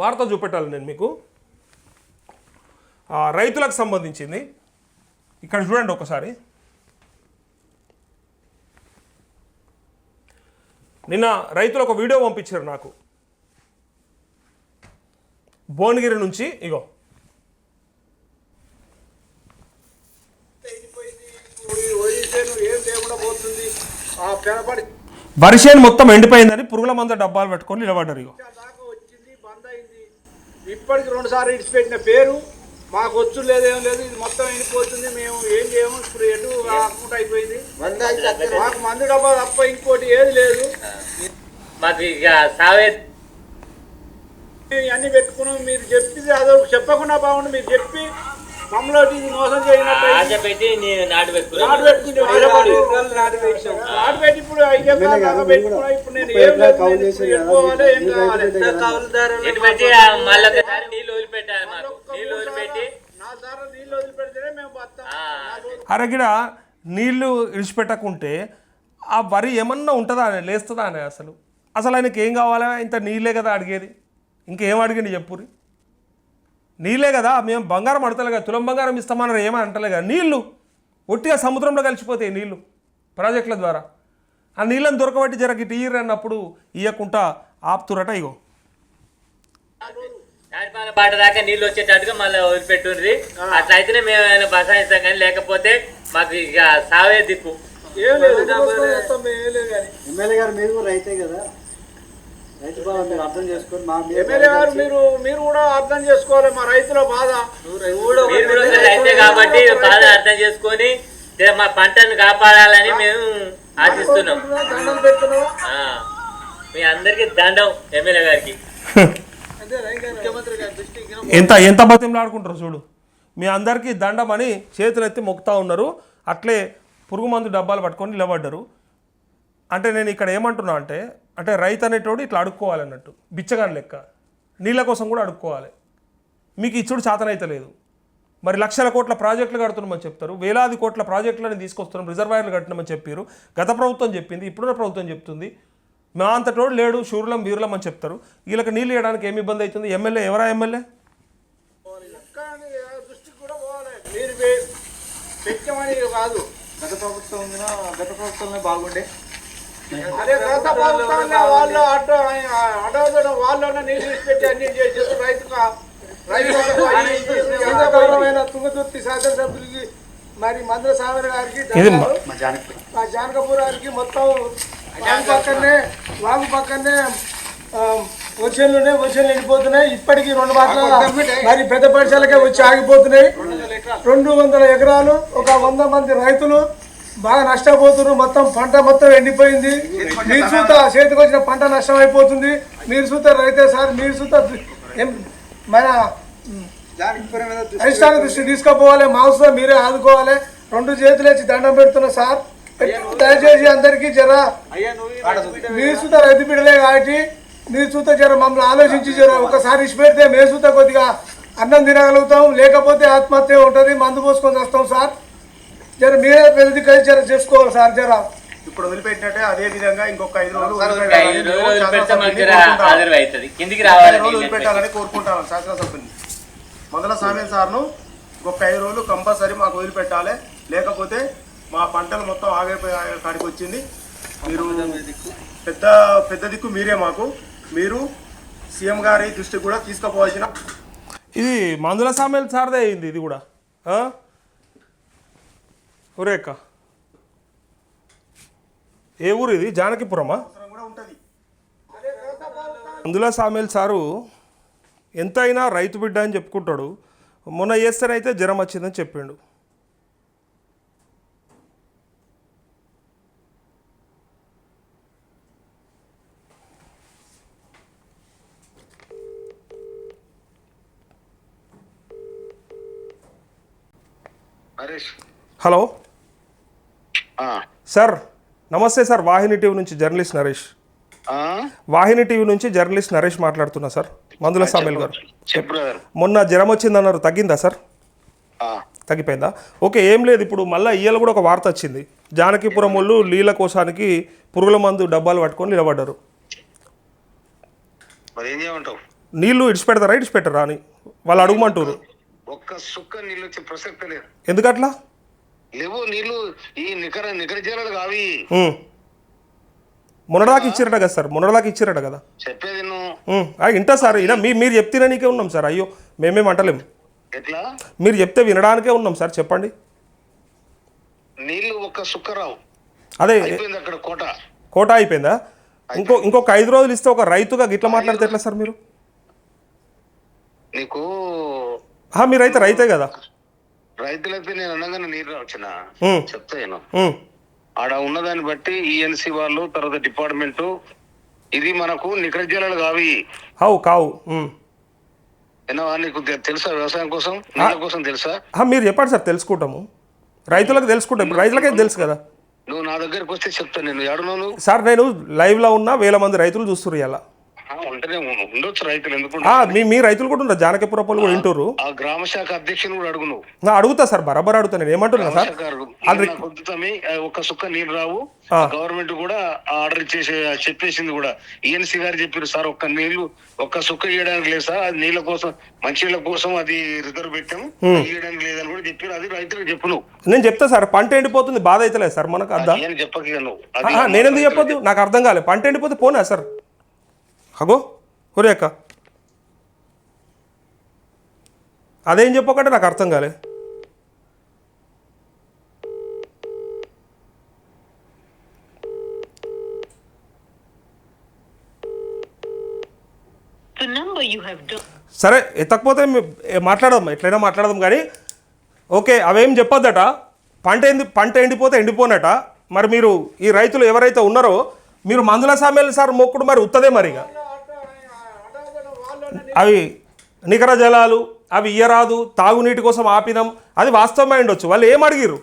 వార్త చూపెట్టాలి నేను మీకు. రైతులకు సంబంధించింది. ఇక్కడ చూడండి ఒకసారి. నిన్న రైతులు ఒక వీడియో పంపించారు నాకు. భువనగిరి నుంచి ఇగో. ఏం పోతుంది వరిసేను మొత్తం ఎండిపోయిందని పురుగుల మంద డబ్బాలు పెట్టుకొని నిలబడ్డారు ఇగో దాకా వచ్చింది బంద్ అయింది ఇప్పటికి రెండు సార్లు ఇడిచిపెట్టిన పేరు మాకు వచ్చు లేదేం లేదు ఇది మొత్తం ఎండిపోతుంది మేము ఏం చేయము ఇప్పుడు ఎటు అకౌంట్ అయిపోయింది. మాకు మందు డబ్బా తప్ప ఇంకోటి ఏది లేదు. మాకు ఇక సావే అన్ని పెట్టుకున్నాం మీరు చెప్పింది అదో చెప్పకుండా బాగుండు మీరు చెప్పి మమ్మల్ని ఇది మోసం చేయనట్టు ఆశ పెట్టి నేను నాటు పెట్టుకున్నాను నాటు పెట్టుకుంటే ఆశపడి నాటు పెట్టి ఇప్పుడు అయ్యే కాదు పెట్టుకున్నా ఇప్పుడు నేను ఏం లేదు నేను ఇప్పుడు వెళ్ళిపోవాలి ఏం కావాలి ఎటు పెట్టి ఆ మళ్ళీ ఒకసారి నీళ్ళు వదిలిపెట్టాలి మాకు. నీళ్ళు వదిలిపెట్టి. నా సార్లు నీళ్ళు వదిలిపెడితేనే మేము బతాం. ఆ, అరగిడ నీళ్ళు ఇడిచిపెట్టకుంటే ఆ వరి ఏమన్నా ఉంటుందా అని లేస్తుందా అని అసలు? అసలు ఆయనకి ఏం కావాలా? ఇంత నీళ్ళే కదా అడిగేది. ఇంకేం అడిగింది చెప్పురి నీళ్ళే కదా మేము బంగారం అడతలే కదా తులం బంగారం ఇస్తామన్నారు ఏమని అంటలే కదా. నీళ్ళు ఒట్టిగా సముద్రంలో కలిసిపోతాయి నీళ్ళు ప్రాజెక్టుల ద్వారా. ఆ నీళ్ళని దొరకబట్టి జరగ ఇటు అన్నప్పుడు ఇయ్యకుండా ఆపుతురట ఇగో. తాడిపాల పాట దాకా నీళ్ళు వచ్చేటట్టుగా మళ్ళీ వదిలిపెట్టుండ్రి. అట్లా అయితేనే మేము ఏమైనా బసాయిస్తాం కానీ లేకపోతే మాకు ఇక సావే దిక్కు. ఎమ్మెల్యే గారు మీరు కూడా రైతే కదా. రైతు బాగా మీరు అర్థం చేసుకొని మా ఎమ్మెల్యే గారు మీరు మీరు కూడా అర్థం చేసుకోవాలి మా రైతుల బాధ. మీరు కూడా ఒకసారి అయితే కాబట్టి బాధ అర్థం చేసుకొని మా పంటను కాపాడాలని మేము ఆశిస్తున్నాం. దండం పెడుతున్నాం. ఆ, మీ అందరికి దండం ఎమ్మెల్యే గారికి. ఎంత ఎంత బతిమలాడుకుంటారు చూడు. మీ అందరికీ దండం అని చేతులు ఎత్తి మొక్కుతా ఉన్నారు. అట్లే పురుగు మందు డబ్బాలు పట్టుకొని నిలబడ్డారు. అంటే నేను ఇక్కడ ఏమంటున్నా అంటే అంటే రైతు అనేటోడు ఇట్లా అడుక్కోవాలన్నట్టు బిచ్చగాని లెక్క. నీళ్ళ కోసం కూడా అడుక్కోవాలి. మీకు ఇచ్చుడు చాతనైతలేదు మరి లక్షల కోట్ల ప్రాజెక్టులు కడుతున్నామని చెప్తారు. వేలాది కోట్ల ప్రాజెక్టులను తీసుకొస్తున్నాం. రిజర్వాయర్లు కట్టినామని చెప్పారు. గత ప్రభుత్వం చెప్పింది ఇప్పుడున్న ప్రభుత్వం చెప్తుంది. మా అంతటోడు లేడు శూరులం వీరులం అని చెప్తారు. వీళ్ళకి నీళ్ళు ఇవ్వడానికి ఏమి ఇబ్బంది అవుతుంది? ఎమ్మెల్యే ఎవరా ఎమ్మెల్యే? కాదు. గత ప్రభుత్వం ఉందినా గత ప్రభుత్వమే బాగుండే అదే వాళ్ళు అడ్డు అడగడం వాళ్ళనే నీళ్ళు పెట్టి అన్ని చేసేసి రైతుకు రైతుమైన తుంగతుర్తి శాసనసభ్యులకి మరి గారికి. మా జానకపూర్ గారికి మొత్తం వాగు పక్కనే వాగు పక్కనే వచ్చేళ్ళునే వచ్చేళ్ళు ఎండిపోతున్నాయి ఇప్పటికీ రెండు మాటల మరి పెద్ద పరిసరాలకే వచ్చి ఆగిపోతున్నాయి రెండు వందల ఎకరాలు ఒక వంద మంది రైతులు బాగా నష్టపోతున్నారు. మొత్తం పంట మొత్తం ఎండిపోయింది. మీరు చూత చేతికి వచ్చిన పంట నష్టం అయిపోతుంది మీరు చూత రైతే సార్ మీరు చూత మన అధిష్టాన దృష్టి తీసుకుపోవాలి. మాంసం మీరే ఆదుకోవాలి. రెండు చేతులు వేసి దండం పెడుతున్నా సార్. దయచేసి అందరికీ జర మీరు చూత రైతు బిడ్డలే కాబట్టి మీరు సుత జర మమ్మల్ని ఆలోచించి జర ఒకసారి ఇచ్చి పెడితే మేము సుత కొద్దిగా అన్నం తినగలుగుతాం. లేకపోతే ఆత్మహత్య ఉంటుంది. మందు పోసుకొని వస్తాం సార్. జర మీరే కలిసి జర చేసుకోవాలి సార్ జర. ఇప్పుడు వదిలిపెట్టినట్టే అదే విధంగా ఇంకొక ఐదు రోజులు వదిలిపెట్టాలని కోరుకుంటాను శాసనసభ్యుని మొదల సామేల్ సార్ను ఇంకొక ఐదు రోజులు కంపల్సరీ మాకు వదిలిపెట్టాలి. లేకపోతే మా పంటలు మొత్తం ఆగిపోయే కాడికి వచ్చింది. మీరు పెద్ద పెద్ద దిక్కు మీరే మాకు. మీరు సీఎం గారి దృష్టికి కూడా తీసుకుపోవాల్సిన ఇది మందుల సామెల్ సార్దే అయింది ఇది కూడా. ఆ? ఒరేక్క ఏ ఊరు ఇది? జానకిపురమా? మందుల సామెల్ సారు ఎంతైనా రైతు బిడ్డ అని చెప్పుకుంటాడు. మొన్న చేస్తేనైతే జ్వరం వచ్చిందని చెప్పిండు. హరీష్. హలో? సార్ నమస్తే సార్ వాహిని టీవీ నుంచి జర్నలిస్ట్ నరేష్. వాహిని టీవీ నుంచి జర్నలిస్ట్ నరేష్ మాట్లాడుతున్నా సార్ మందుల సామెల్ గారు. మొన్న జ్వరం వచ్చిందన్నారు తగ్గిందా సార్? తగ్గిపోయిందా? ఓకే ఏం లేదు ఇప్పుడు మళ్ళీ ఇయ్యాల కూడా ఒక వార్త వచ్చింది. జానకిపురం వాళ్ళు నీళ్ళ కోసానికి పురుగుల మందు డబ్బాలు పట్టుకొని నిలబడ్డారు. నీళ్ళు ఇడిచిపెడతారా ఇడిచిపెట్టరా అని వాళ్ళు అడుగుమంటారు ఒక్క సుక్క నీళ్ళు వచ్చే ప్రసక్తి లేదు. ఎందుకట్లా? లేవు నీళ్ళు. ఈ నికర నికర జలాలు కావి. మొన్నటిదాకా ఇచ్చిరట కదా సార్ మొన్నటిదాకా ఇచ్చిరట కదా. చెప్పేది ఇంటా సార్ ఇలా మీ మీరు చెప్తేనే నీకే ఉన్నాం సార్. అయ్యో మేమేం అంటలేం. ఎట్లా? మీరు చెప్తే వినడానికే ఉన్నాం సార్ చెప్పండి. నీళ్ళు ఒక్క సుక్క రావు అదే అక్కడ కోట. కోట అయిపోయిందా? ఇంకో ఇంకొక ఐదు రోజులు ఇస్తే ఒక రైతుగా గిట్ల మాట్లాడితే ఎట్లా సార్ మీరు? నీకు మీరైతే రైతే కదా. రైతులైతే నేను అనగానే నీరు వచ్చిన ఉమ్. చెప్తా నేను. ఉమ్. ఆడ ఉన్నదాన్ని బట్టి ఈఎన్సి వాళ్ళు తర్వాత డిపార్ట్మెంట్ ఇది మనకు నికర జలాలు కావి. కావు కావు. నీకు తెలుసా వ్యవసాయం కోసం? నీళ్ళ కోసం తెలుసా? మీరు చెప్పండి సార్ తెలుసుకుంటాము. రైతులకు తెలుసుకుంటాం. ఇప్పుడు రైతులకే తెలుసు కదా. నువ్వు నా దగ్గరికి వస్తే చెప్తాను నేను. ఎడను సార్ నేను లైవ్లో ఉన్న వేల మంది రైతులు చూస్తున్నారు ఇలా ఉండొచ్చు రైతులు ఎందుకు మీ మీ రైతులు కూడా ఉన్నారు జానకపురపలు కూడా వింటుర్రు. ఆ గ్రామ శాఖ అధ్యక్షుని కూడా అడుగు నువ్వు అడుగుతా సార్ బరాబర్ అడుగుతా నేను ఏమంటున్నా సార్? ఒక్క సుక్క నీళ్ళు రావు. గవర్నమెంట్ కూడా ఆర్డర్ ఇచ్చేసి చెప్పేసింది కూడా. ఈఎన్సీ గారు చెప్పారు సార్ ఒక్క నీళ్ళు ఒక్క సుక్క ఇవ్వడానికి లేదు సార్ అది నీళ్ళ కోసం మంచి నీళ్ళ కోసం అది రిజర్వ్ పెట్టాము ఇవ్వడానికి లేదని కూడా చెప్పారు అది రైతులకు చెప్పు నువ్వు నేను చెప్తా సార్ పంట ఎండిపోతుంది బాధ అవుతలేదు సార్ మనకు అద్దా ఏం చెప్పక నువ్వు నేను ఎందుకు చెప్పొద్దు? నాకు అర్థం కాలేదు. పంట ఎండిపోతే పోనా సార్? అగో ఒరే అక్క. అదేం చెప్పకంటే నాకు అర్థం కాలే. సరే ఎత్తకపోతే మాట్లాడదాం ఎట్లయినా మాట్లాడదాం కానీ ఓకే అవేం చెప్పొద్దట. పంట ఎండి పంట ఎండిపోతే ఎండిపోనట. మరి మీరు ఈ రైతులు ఎవరైతే ఉన్నారో మీరు మందుల సామ్యాలు సార్ మొక్కుడు మరి ఉత్తదే మరి ఇక. అవి నికర జలాలు అవి ఇయ్యరాదు తాగునీటి కోసం ఆపినాం. అది వాస్తవమై ఉండొచ్చు. వాళ్ళు ఏం అడిగిరు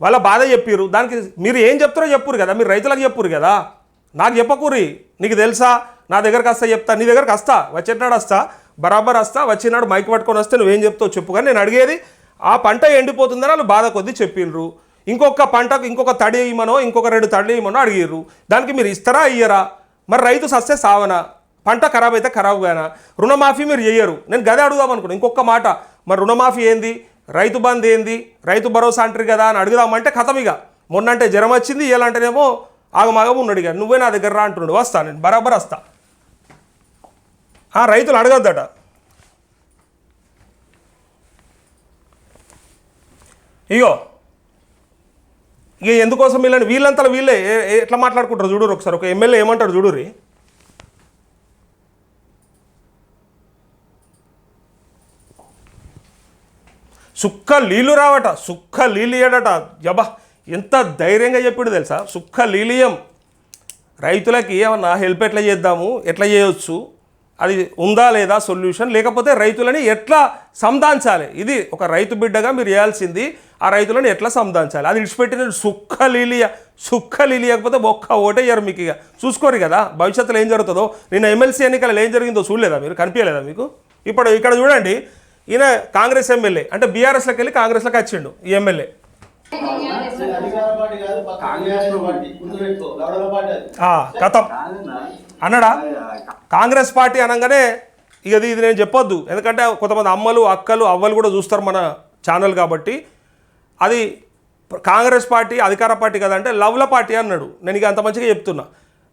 వాళ్ళ బాధ చెప్పిర్రు. దానికి మీరు ఏం చెప్తారో చెప్పురు కదా. మీరు రైతులకు చెప్పురు కదా. నాకు చెప్పకూరి నీకు తెలుసా? నా దగ్గరకు వస్తా చెప్తా. నీ దగ్గరకు వస్తా. వచ్చేనాడు వస్తా. బరాబర్ వస్తా. వచ్చినాడు మైక్ పట్టుకొని వస్తే నువ్వేం చెప్తావు చెప్పు. కానీ నేను అడిగేది ఆ పంట ఎండిపోతుందని వాళ్ళు బాధ కొద్దీ చెప్పిండ్రు ఇంకొక పంటకు ఇంకొక తడి వేయమనో ఇంకొక రెండు తడి వేయమనో అడిగిర్రు. దానికి మీరు ఇస్తారా ఇయ్యరా? మరి రైతు సస్తే సావనా? పంట ఖరాబ్ అయితే ఖరాబ్ గానా? రుణమాఫీ మీరు చేయరు నేను గదే అడుగుదాం ఇంకొక మాట. మరి రుణమాఫీ ఏంది? రైతు బంద్ ఏంది? రైతు భరోసా అంటారు కదా అని అడుగుదామంటే కథం ఇక. మొన్నంటే జ్వరం వచ్చింది ఇలాంటేనేమో ఆగమాగం ఉన్నాడు ఇక. నువ్వే నా దగ్గర రా అంటున్నాడు వస్తా నేను. బరాబర్ వస్తా. ఆ, రైతులు అడగద్దట. ఇగో. ఇక ఎందుకోసం వీళ్ళని? వీళ్ళంతా వీళ్ళే ఎట్లా మాట్లాడుకుంటారు? చూడురు ఒకసారి. ఒక ఎమ్మెల్యే ఏమంటాడు చూడురి సుక్క నీళ్ళు రావట సుక్క లీలియడట. జబా ఎంత ధైర్యంగా చెప్పాడు తెలుసా? సుక్క లీలియం. రైతులకి ఏమన్నా హెల్ప్ ఎట్లా చేద్దాము? ఎట్లా చేయొచ్చు? అది ఉందా లేదా సొల్యూషన్ లేకపోతే రైతులని ఎట్లా సంధాంచాలి ఇది ఒక రైతు బిడ్డగా మీరు చేయాల్సింది ఆ రైతులను ఎట్లా సంధాంచాలి అది విడిచిపెట్టిన సుక్క లీలియ సుక్క లీలియకపోతే ఒక్క ఓటేయ్యారు మీకు ఇక. చూసుకోరు కదా భవిష్యత్తులో ఏం జరుగుతుందో? నిన్న ఎమ్మెల్సీ ఎన్నికలు ఏం జరిగిందో చూడలేదా మీరు? కనిపించలేదా మీకు? ఇప్పుడు ఇక్కడ చూడండి ఈయన కాంగ్రెస్ ఎమ్మెల్యే. అంటే బీఆర్ఎస్లోకి వెళ్ళి కాంగ్రెస్లోకి వచ్చిండు ఈ ఎమ్మెల్యే. కథం. అన్నాడా? కాంగ్రెస్ పార్టీ అనగానే ఇక ఇది ఇది నేను చెప్పొద్దు. ఎందుకంటే కొంతమంది అమ్మలు అక్కలు అవ్వలు కూడా చూస్తారు మన ఛానల్ కాబట్టి. అది కాంగ్రెస్ పార్టీ అధికార పార్టీ కదంటే లవ్ల పార్టీ అన్నాడు. నేను ఇక అంత మంచిగా చెప్తున్నా.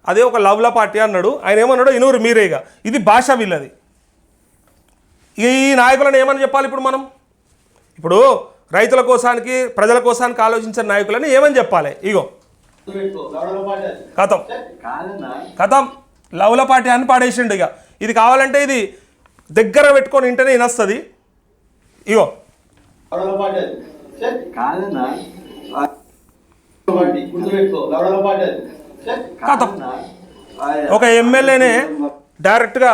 అదే ఒక లవ్ల పార్టీ అన్నాడు. ఆయన ఏమన్నాడు ఇనూరు మీరేగా ఇది భాష వీళ్ళది. ఇక ఈ నాయకులను ఏమని చెప్పాలి ఇప్పుడు మనం? ఇప్పుడు రైతుల కోసానికి ప్రజల కోసానికి ఆలోచించిన నాయకులని ఏమని చెప్పాలి? ఇగో. కథం. కథం. లవ్ల పార్టీ అని పాడేసిండు ఇక ఇది కావాలంటే ఇది దగ్గర పెట్టుకొని ఇంటనే వినస్తుంది ఇగో. కథం. ఒక ఎమ్మెల్యేనే డైరెక్ట్గా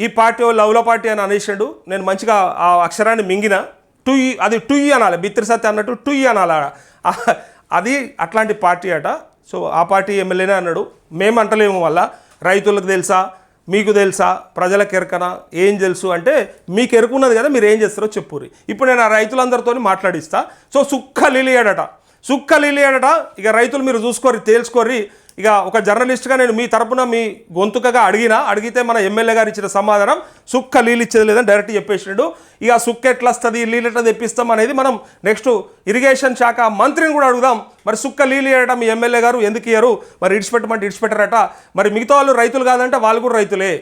ఈ పార్టీ లవ్లో లవ్ల పార్టీ అని అనేసిండు. నేను మంచిగా ఆ అక్షరాన్ని మింగిన. టుయ్ అది టుయ్ అనాలి. బిత్రి సత్య అన్నట్టు టుయ్ అనాలి అది అట్లాంటి పార్టీ అట. సో ఆ పార్టీ ఎమ్మెల్యేనే అన్నాడు. మేము అంటలేము వల్ల. రైతులకు తెలుసా? మీకు తెలుసా? ప్రజలకు ఎరకనా ఏం తెలుసు? అంటే మీకు ఎరుకున్నది కదా మీరు ఏం చేస్తారో చెప్పుర్రి. ఇప్పుడు నేను ఆ రైతులందరితో మాట్లాడిస్తా. సో సుక్క లిలియాడట. సుక్క లిలియాడట. ఇక రైతులు మీరు చూసుకోర్రి తేల్చుకోర్రి. ఇక ఒక జర్నలిస్ట్గా నేను మీ తరపున మీ గొంతుకగా అడిగినా అడిగితే మన ఎమ్మెల్యే గారు ఇచ్చిన సమాధానం సుక్క నీళ్ళు ఇచ్చేది లేదని డైరెక్ట్ చెప్పేసిండు. ఇక సుక్క ఎట్లా వస్తుంది నీళ్ళు ఎట్లా తెప్పిస్తాం అనేది మనం నెక్స్ట్ ఇరిగేషన్ శాఖ మంత్రిని కూడా అడుగుదాం. మరి సుక్క నీళ్ళు ఇవ్వడం మీ ఎమ్మెల్యే గారు ఎందుకు ఇయ్యరు? మరి ఇడిచిపెట్టమంటే ఇడిచిపెట్టారట. మరి మిగతా వాళ్ళు రైతులు కాదంటే వాళ్ళు కూడా రైతులే.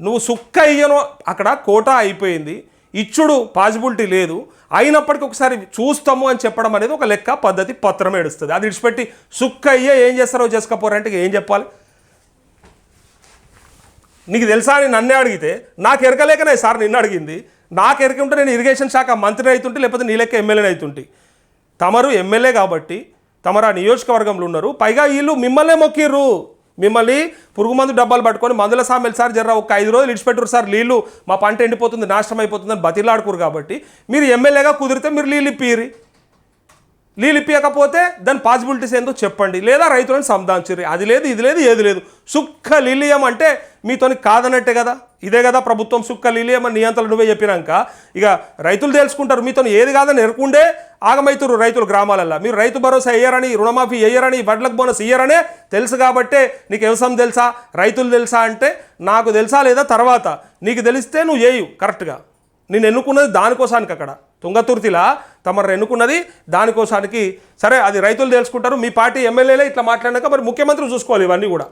నువ్వు సుక్క ఇయ్యను అక్కడ కోటా అయిపోయింది. ఇచ్చుడు పాసిబిలిటీ లేదు. అయినప్పటికీ ఒకసారి చూస్తాము అని చెప్పడం అనేది ఒక లెక్క పద్ధతి పత్రం ఏడుస్తుంది. అది ఇడిచిపెట్టి సుక్క అయ్యే ఏం చేస్తారో చేసుకపోరంటే ఏం చెప్పాలి? నీకు తెలుసా అని నన్నే అడిగితే నాకు ఎరకలేకనే సార్ నిన్ను అడిగింది. నాకు ఎరక ఉంటే నేను ఇరిగేషన్ శాఖ మంత్రి అవుతుంటే లేకపోతే నీ లెక్క ఎమ్మెల్యేని అవుతుంటే తమరు ఎమ్మెల్యే కాబట్టి తమరు ఆ నియోజకవర్గంలో ఉన్నారు. పైగా వీళ్ళు మిమ్మల్నే మొక్కిర్రు. మిమ్మల్ని పురుగు మందు డబ్బాలు పట్టుకొని మందుల సామెలు సార్ జర్ర ఒక ఐదు రోజులు ఇడిచిపెట్టురు సార్ నీళ్ళు మా పంట ఎండిపోతుంది నాశనం అయిపోతుందని బతిలాడుకురు కాబట్టి మీరు ఎమ్మెల్యేగా కుదిరితే మీరు నీళ్ళు ఇప్పిరి నీళ్ళు దాని పాసిబిలిటీస్ ఏందో చెప్పండి. లేదా రైతులను సంధాంచిరి అది లేదు ఇది లేదు ఏది లేదు. సుక్క లీలియం అంటే మీతోని కాదనట్టే కదా. ఇదే కదా ప్రభుత్వం సుక్క లీలియం అని నియంత్రణ నువ్వే చెప్పినాక. ఇక రైతులు తెలుసుకుంటారు మీతో ఏది కాదని ఎరుకుండే ఆగమైతురు రైతులు గ్రామాలల్లో. మీరు రైతు భరోసా వేయరని రుణమాఫీ వేయరని వడ్లకు బోనస్ ఇయ్యరనే తెలుసు కాబట్టే నీకు వ్యవసాయం తెలుసా రైతులు తెలుసా అంటే నాకు తెలుసా లేదా తర్వాత. నీకు తెలిస్తే నువ్వు చేయు కరెక్ట్గా నేను ఎన్నుకున్నది దానికోసానికి అక్కడ. తుంగతుర్తిలా తమరు ఎన్నుకున్నది దానికోసానికి. సరే అది రైతులు తెలుసుకుంటారు మీ పార్టీ ఎమ్మెల్యేలే ఇట్లా మాట్లాడినాక మరి ముఖ్యమంత్రి చూసుకోవాలి ఇవన్నీ కూడా.